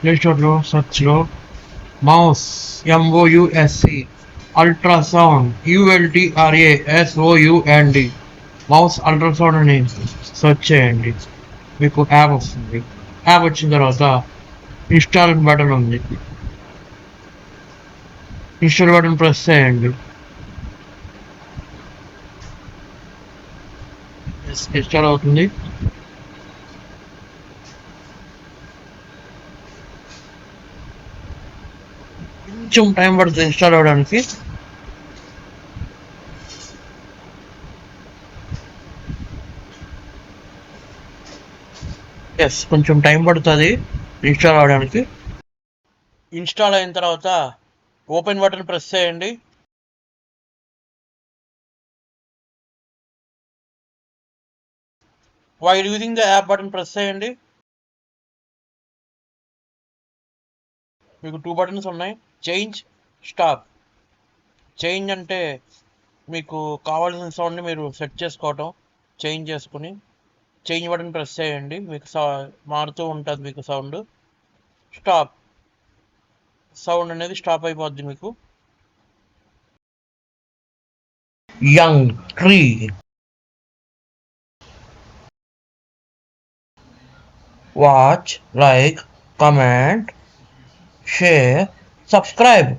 Play స్టోర్లో సెర్చ్లో mouse M O U S C ultrasound U L T R A S O U N D mouse ultrasound అని search చేయండి. మీకు app వస్తుంది. App వచ్చిన తర్వాత install button ఉంది. Install button press చేయండి. Install అవుతుంది. కొంచెం టైం పడుతుంది ఇన్స్టాల్ అవ్వడానికి ఎస్ కొంచెం టైం పడుతుంది ఇన్స్టాల్ అవ్వడానికి ఇన్స్టాల్ అయిన తర్వాత ఓపెన్ బటన్ ప్రెస్ చేయండి. While using the app button press చేయండి. మీకు టూ బటన్స్ ఉన్నాయి. చేంజ్ స్టాప్ చేంజ్ అంటే మీకు కావాల్సిన సౌండ్ని మీరు సెట్ చేసుకోవటం చేంజ్ చేసుకుని చేంజ్ బటన్ ప్రెస్ చేయండి. మీకు సౌ మారుతూ ఉంటుంది మీకు సౌండ్ స్టాప్ సౌండ్ అనేది స్టాప్ అయిపోద్ది మీకు. Young tree watch like comment share, subscribe.